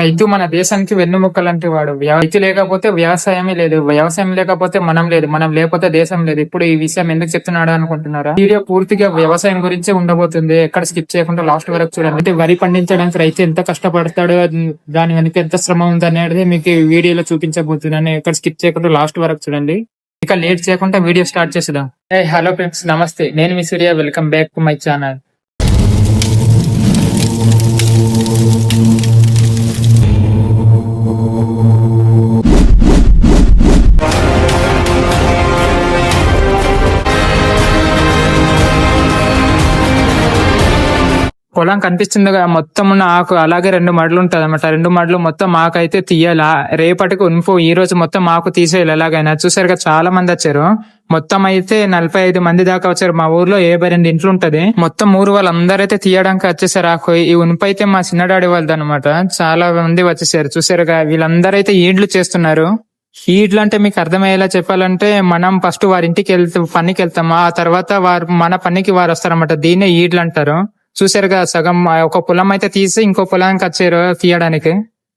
రైతు మన దేశానికి వెన్నుముక్క లాంటి వాడు. రైతు లేకపోతే వ్యవసాయమే లేదు. వ్యవసాయం లేకపోతే మనం లేదు. మనం లేకపోతే దేశం లేదు. ఇప్పుడు ఈ విషయం ఎందుకు చెప్తున్నాడు అనుకుంటున్నారా? వీడియో పూర్తిగా వ్యవసాయం గురించి ఉండబోతుంది. ఎక్కడ స్కిప్ చేయకుండా లాస్ట్ వరకు చూడండి. అంటే వరి పండించడానికి రైతు ఎంత కష్టపడతాడు దాని వెనుక ఎంత శ్రమ ఉంది అనేది మీకు ఈ వీడియోలో చూపించబోతున్నాను. ఎక్కడ స్కిప్ చేయకుండా లాస్ట్ వరకు చూడండి. ఇక లేట్ చేయకుండా వీడియో స్టార్ట్ చేసేద్దాం. హలో ఫ్రెండ్స్ నమస్తే. నేను మీ Surya. Welcome back to my channel పొలం కనిపిస్తుంది కదా మొత్తం ఉన్న ఆకు అలాగే రెండు మడులు ఉంటుంది అనమాట రెండు మడులు మొత్తం ఆకు అయితే రేపటికి ఉన్ఫో ఈ రోజు మొత్తం ఆకు తీసేయాలి ఎలాగైనా. చూసారుగా కదా చాలా మంది వచ్చారు. మొత్తం అయితే నలభై ఐదు మంది దాకా వచ్చారు. మా ఊర్లో యాభై రెండు ఇంట్లు ఉంటది. మొత్తం ఊరు వాళ్ళందరూ అయితే తీయడానికి వచ్చేసారు ఆకు ఈ ఉనుపు అయితే మా చిన్నడాడి వాళ్ళది అనమాట చాలా మంది వచ్చేసారు. చూసారుగా వీళ్ళందరూ అయితే ఈడ్లు చేస్తున్నారు. ఈడ్లు అంటే మీకు అర్థమయ్యేలా చెప్పాలంటే మనం ఫస్ట్ వారి ఇంటికి వెళ్తే పనికి వెళ్తాం ఆ తర్వాత వారు మన పనికి వారు వస్తారన్నమాట. దీన్నే ఈడ్లు అంటారు చూసారు కదా సగం ఒక పొలం అయితే తీసి ఇంకో పొలానికి వచ్చారు తీయడానికి.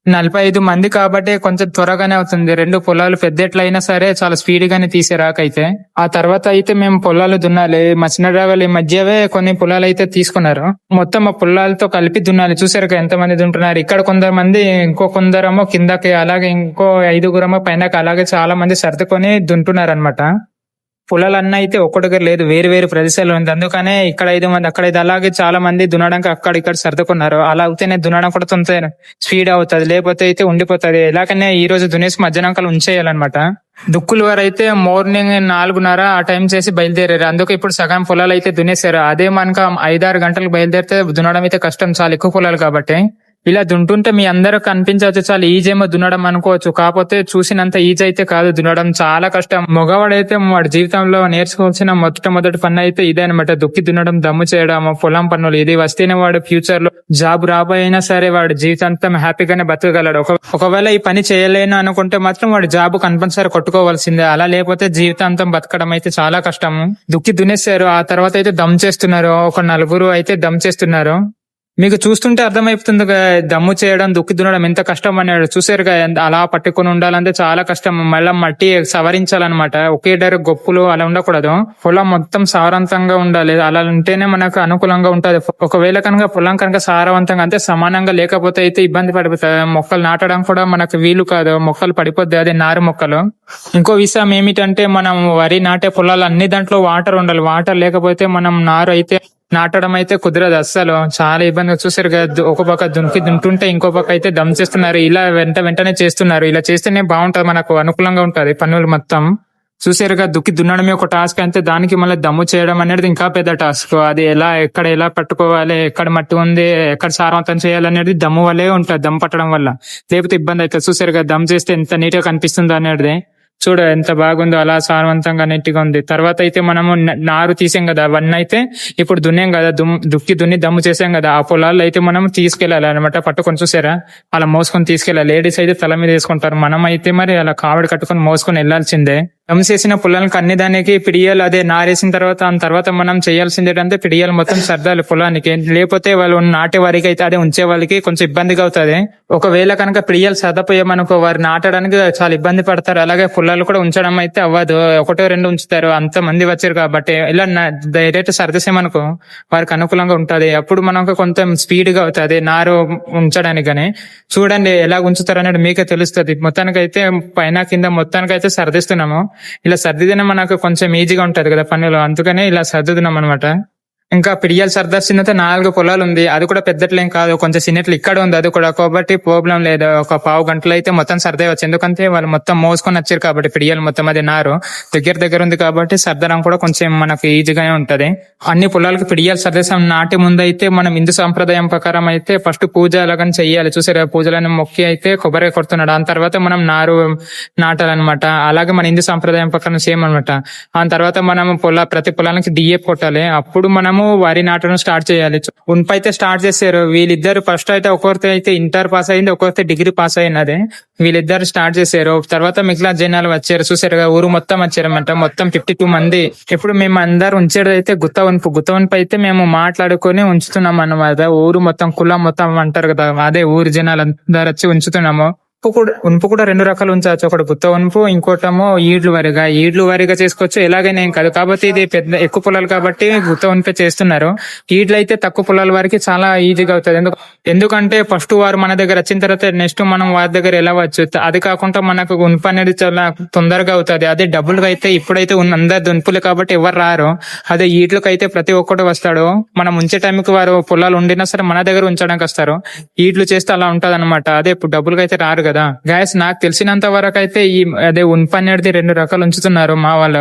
నలభై ఐదు మంది కాబట్టి కొంచెం త్వరగానే అవుతుంది. రెండు పొలాలు పెద్ద ఎట్లయినా సరే చాలా స్పీడ్ గానే తీసేరాకైతే ఆ తర్వాత అయితే మేము పొలాలు దున్నాలి. మచినరావళి మధ్యవే కొన్ని పొలాలు అయితే తీసుకున్నారు. మొత్తం ఆ పొలాలతో కలిపి దున్నాలి. చూసారు కదా ఎంత మంది దుంటున్నారు. ఇక్కడ కొందరు మంది ఇంకో కొందరమో కిందకి అలాగే ఇంకో ఐదుగురమో పైనకి అలాగే చాలా మంది సర్దుకొని దుంటున్నారు అనమాట పొలాలన్నీ అయితే ఒక్కొక్కటి లేదు. వేరు వేరు ప్రదేశాలు ఉంది. అందుకనే ఇక్కడ ఐదు మంది అక్కడ ఐదు అలాగే చాలా మంది దున్నడానికి అక్కడ ఇక్కడ సర్దుకున్నారు. అలా అవుతేనే దున్నడం కూడా తొందర స్పీడ్ అవుతుంది. లేకపోతే అయితే ఉండిపోతుంది. ఎలాగనే ఈ రోజు దునేసి మధ్యాహ్నం ఉంచేయాలన్నమాట. దుక్కుల వారు అయితే మార్నింగ్ నాలుగున్నర ఆ టైం చేసి బయలుదేరారు. అందుకే ఇప్పుడు సగం పొలాలు అయితే దున్నేశారు. అదే మనక ఐదారు గంటలకు బయలుదేరితే దున్నడం అయితే కష్టం. చాలా ఎక్కువ పొలాలు కాబట్టి. ఇలా దుంటుంటే మీ అందరూ కనిపించవచ్చు చాలా ఈజీ ఏమో దున్నడం అనుకోవచ్చు. కాకపోతే చూసినంత ఈజీ అయితే కాదు దున్నడం చాలా కష్టం. మగవాడైతే వాడి జీవితంలో నేర్చుకోవాల్సిన మొట్టమొదటి పని అయితే ఇదే అనమాట దుక్కి దున్నడం దమ్ము చేయడం పొలం పనులు. ఇది వస్తేనే వాడు ఫ్యూచర్లో జాబ్ రాబోయినా సరే వాడు జీవితాంతం హ్యాపీగానే బతకగలడు. ఒకవేళ ఈ పని చేయలేను అనుకుంటే మాత్రం వాడు జాబ్ కంపల్సరీ కొట్టుకోవాల్సిందే. అలా లేకపోతే జీవితాంతం బతకడం అయితే చాలా కష్టం. దుక్కి దున్నేశారు ఆ తర్వాత అయితే దమ్ చేస్తున్నారు. ఒక నలుగురు అయితే దమ్ చేస్తున్నారు. మీకు చూస్తుంటే అర్థమైపోతుంది దమ్ము చేయడం దుక్కి దున్నడం ఎంత కష్టం అన్నాడు. చూసారు కదా అలా పట్టుకొని ఉండాలంటే చాలా కష్టం. మళ్ళీ మట్టి సవరించాలన్నమాట. ఒకే డైరెక్ట్ గొప్పులు అలా ఉండకూడదు. పొలం మొత్తం సారవంతంగా ఉండాలి. అలా ఉంటేనే మనకు అనుకూలంగా ఉంటది. ఒకవేళ కనుక పొలం కనుక సారవంతంగా అంటే సమానంగా లేకపోతే అయితే ఇబ్బంది పడిపోతుంది మొక్కలు నాటడం కూడా మనకు వీలు కాదు. మొక్కలు పడిపోద్ది. అదే నారు మొక్కలు. ఇంకో విషయం ఏమిటంటే మనం వరి నాటే పొలాలు అన్ని దాంట్లో వాటర్ ఉండాలి. వాటర్ లేకపోతే మనం నారు అయితే నాటడం అయితే కుదరదు అస్సలు. చాలా ఇబ్బంది చూసారు కదా ఒక పక్క దునికి దుంటుంటే ఇంకో పక్క అయితే దమ్ చేస్తున్నారు. ఇలా వెంట వెంటనే చేస్తున్నారు. ఇలా చేస్తేనే బాగుంటది మనకు అనుకూలంగా ఉంటది పనులు మొత్తం. చూసారుగా దుక్కి దున్నడమే ఒక టాస్క్ అంతే దానికి మళ్ళీ దమ్ము చేయడం అనేది ఇంకా పెద్ద టాస్క్. అది ఎలా ఎక్కడ ఎలా పట్టుకోవాలి ఎక్కడ మట్టి ఉంది ఎక్కడ సారవంతం చేయాలి అనేది దమ్ము వల్లే ఉంటుంది దమ్ పట్టడం వల్ల. లేకపోతే ఇబ్బంది అవుతుంది. చూసారుగా దమ్ చేస్తే ఎంత నీట్గా కనిపిస్తుందో అనేది. చూడ ఎంత బాగుందో అలా సారవంతంగా నెట్టిగా ఉంది. తర్వాత అయితే మనము నారు తీసాం కదా అవన్నీ అయితే ఇప్పుడు దున్నాం కదా దుమ్ దుక్కి దున్ని దమ్ము చేసాం కదా ఆ పొలాల్లో అయితే మనం తీసుకెళ్ళాలి అనమాట పట్టుకొని చూసారా? అలా మోసుకొని తీసుకెళ్ళాలి. లేడీస్ అయితే తల మీద వేసుకుంటారు. మనం అయితే మరి అలా కావడి కట్టుకొని మోసుకొని వెళ్ళాల్సిందే దమ్ చేసిన పొలాలను అన్ని దానికి పిడియాలు అదే నారేసిన తర్వాత ఆ తర్వాత మనం చేయాల్సింది ఏంటంటే పిడియాలు మొత్తం సర్దాలి పొలానికి లేకపోతే వాళ్ళు నాటే వారికి అయితే అదే ఉంచే వాళ్ళకి కొంచెం ఇబ్బందిగా అవుతుంది. ఒకవేళ కనుక పిడియాలు సర్దపోయామనుకో వారు నాటడానికి చాలా ఇబ్బంది పడతారు. అలాగే పొలాలు కూడా ఉంచడం అయితే అవ్వదు. ఒకటో రెండు ఉంచుతారు. అంత మంది వచ్చారు కాబట్టి ఇలా డైరెక్ట్ సర్దేసామనుకో వారికి అనుకూలంగా ఉంటుంది. అప్పుడు మనకు కొంచెం స్పీడ్గా అవుతుంది నారు ఉంచడానికి కానీ చూడండి ఎలా ఉంచుతారు అనేది మీకే తెలుస్తుంది. మొత్తానికి అయితే పైన కింద మొత్తానికి అయితే సర్దిస్తున్నాము. ఇలా సర్దిదిన మనకు కొంచెం ఈజీగా ఉంటది కదా పనులు. అందుకనే ఇలా సర్దుతున్నాం అనమాట ఇంకా పిడియాలు సర్దాల్సిందైతే నాలుగు పొలాలు ఉంది. అది కూడా పెద్దట్లేం కాదు. కొంచెం చిన్నట్లు ఇక్కడ ఉంది. అది కూడా కాబట్టి ప్రాబ్లం లేదు. ఒక పావు గంటలో అయితే మొత్తం సర్దేయవచ్చు ఎందుకంటే వాళ్ళు మొత్తం మోసుకొని వచ్చారు కాబట్టి పిడియాలు మొత్తం అది నారు. దగ్గర దగ్గర ఉంది కాబట్టి సర్దడం కూడా కొంచెం మనకు ఈజీగానే ఉంటది. అన్ని పొలాలకు పిడియాలు సర్దేశం నాటి ముందు అయితే మనం హిందూ సాంప్రదాయం ప్రకారం అయితే ఫస్ట్ పూజ అలాగని చెయ్యాలి. చూసారా? పూజలను మొక్కి అయితే కొబ్బరి కొడుతున్నాడు. దాని తర్వాత మనం నారు నాటాలన్నమాట. అలాగే మన హిందూ సాంప్రదాయం ప్రకారం సేమ్ అనమాట ఆ తర్వాత మనం పొలా ప్రతి పొలానికి డిఏ కొట్టాలి అప్పుడు మనం మనము వరి నాటడం స్టార్ట్ చేయాలి. ఉన్ప అయితే స్టార్ట్ చేశారు వీళ్ళిద్దరు ఫస్ట్ అయితే ఒకరితో అయితే ఇంటర్ పాస్ అయింది ఒకరితో డిగ్రీ పాస్ అయినది. వీళ్ళిద్దరు స్టార్ట్ చేశారు తర్వాత మిగిలిన జనాలు వచ్చారు. చూసారు ఊరు మొత్తం వచ్చారన్నమాట. మొత్తం ఫిఫ్టీ టూ మంది. ఇప్పుడు మేము అందరు ఉంచేది అయితే గుత్త వన్పు. గుత్త వన్పు అయితే మేము మాట్లాడుకొని ఉంచుతున్నాం అన్నమాట. ఊరు మొత్తం కులం మొత్తం అంటారు కదా అదే ఊరు జనాలు అందరు వచ్చి ఉంచుతున్నాము. ఉప్పు కూడా ఉనుపు కూడా రెండు రకాలు ఉంచవచ్చు. ఒకటి గుత్త ఉనుపు ఇంకోటేమో ఈడ్లు వరిగా. ఈడ్లు వరిగా చేసుకోవచ్చు. ఎలాగైనా ఏం కాదు. కాబట్టి ఇది పెద్ద ఎక్కువ పొలాలు కాబట్టి గుత్త ఉనిపే చేస్తున్నారు. ఈడ్లు అయితే తక్కువ పొలాల వారికి చాలా ఈజీగా అవుతుంది. ఎందుకు ఎందుకంటే ఫస్ట్ వారు మన దగ్గర వచ్చిన తర్వాత నెక్స్ట్ మనం వారి దగ్గర వెళ్ళవచ్చు అది కాకుండా మనకు ఉనుపు అనేది చాలా తొందరగా అవుతుంది. అదే డబ్బులు అయితే ఇప్పుడైతే ఉన్న అందరు దునుపులు కాబట్టి ఎవరు రారు. అదే ఈడ్లకు అయితే ప్రతి ఒక్కటి వస్తాడు. మనం ఉంచే టైంకి వారు పొలాలు ఉండినా సరే మన దగ్గర ఉంచడానికి వస్తారు. ఈడ్లు చేస్తే అలా ఉంటది అదే ఇప్పుడు డబ్బులకి అయితే రారు కదా. గాయస్ నాకు తెలిసినంత వరకు అయితే ఈ అదే ఉన్పు అనేది రెండు రకాలు ఉంచుతున్నారు మా వాళ్ళు.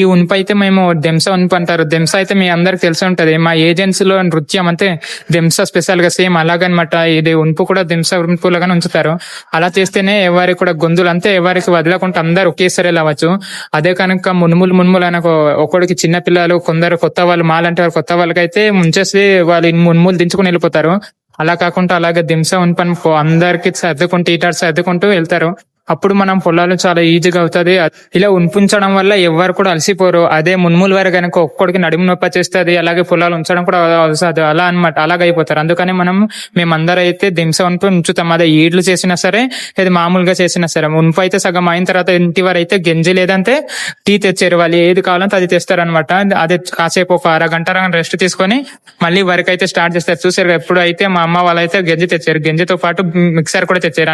ఈ ఉన్పు అయితే మేము దెంస ఉన్పు అంటారు. దెంస అయితే మీ అందరికి తెలిసి ఉంటది. మా ఏజెన్సీలో నృత్యం అంటే దెంస స్పెషల్గా సేమ్ అలాగనమాట. ఇది ఉన్పు కూడా దెంస ఉన్పు లాగానే ఉంచుతారు. అలా చేస్తేనే ఎవరికి కూడా గొంతులు అంతే ఎవరికి వదలకుండా అందరు ఒకేసారి వెళ్ళవచ్చు అదే కనుక మునుములు మునుములు అనకు ఒకడికి చిన్న పిల్లలు కొందరు కొత్త వాళ్ళు మాలంటే వాళ్ళు కొత్త వాళ్ళకైతే ముంచేసి వాళ్ళు మునుములు దించుకుని వెళ్ళిపోతారు. అలా కాకుండా అలాగే దింస ఉన్పని అందరికి సర్దుకుంటూ ఇటారు సర్దుకుంటూ వెళ్తారు. అప్పుడు మనం పొలాలు చాలా ఈజీగా అవుతుంది. ఇలా ఉంపుంచడం వల్ల ఎవరు కూడా అలసిపోరు. అదే మున్ముల వారు కనుక ఒక్కడికి నడుము నొప్పి చేస్తుంది అలాగే పొలాలు ఉంచడం కూడా అవసరం అలా అన్నమాట. అలాగ అయిపోతారు అందుకని మనం మేమందరం అయితే దింస ఉంపు ఉంచుతాం. అదే ఈడ్లు చేసినా సరే ఇది మామూలుగా చేసినా సరే. ఉంపు అయితే సగం అయిన తర్వాత ఇంటి వారు అయితే గంజి లేదంటే టీ తెచ్చారు. వాళ్ళు ఏది కావాలంటే అది తెస్తారనమాట అదే కాసేపు ఒక అరగంట రెస్ట్ తీసుకొని మళ్ళీ వరకు అయితే స్టార్ట్ చేస్తారు. చూసారు ఎప్పుడు అయితే మా అమ్మ వాళ్ళైతే గంజి తెచ్చారు. గంజితో పాటు మిక్సర్ కూడా తెచ్చారు.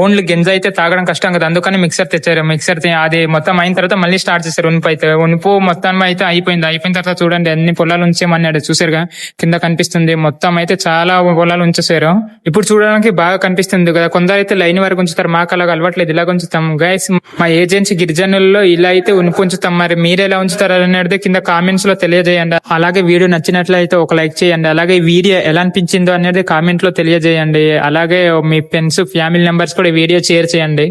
ఓన్లీ గింజ అయితే తాగడం కష్టం కదా అందుకని మిక్సర్ తెచ్చారు. మిక్సర్ అది మొత్తం అయిన తర్వాత మళ్ళీ స్టార్ట్ చేశారు. ఉనుపు అయితే ఉనుపు మొత్తం అయితే అయిపోయింది. అయిపోయిన తర్వాత చూడండి అన్ని పొలాలు ఉంచేమన్నాడు చూసారుగా కింద కనిపిస్తుంది. మొత్తం అయితే చాలా పొలాలు ఉంచేసారు ఇప్పుడు చూడడానికి బాగా కనిపిస్తుంది కదా. కొందరు అయితే లైన్ వరకు ఉంచుతారు. మాకు అలాగ అలవాట్లేదు. ఇలా ఉంచుతాం. గైస్ మా ఏజెన్సీ గిరిజనుల్లో ఇలా అయితే ఉనుపు ఉంచుతాం. మరి మీరు ఎలా ఉంచుతారు అనేది కింద కామెంట్స్లో తెలియజేయండి. అలాగే వీడియో నచ్చినట్లయితే ఒక లైక్ చేయండి. అలాగే వీడియో ఎలా అనిపించిందో అనేది కామెంట్లో తెలియజేయండి. అలాగే మీ ఫ్రెండ్స్ ఫ్యామిలీ మెంబర్స్ ఇప్పుడు వీడియో షేర్ చేయండి.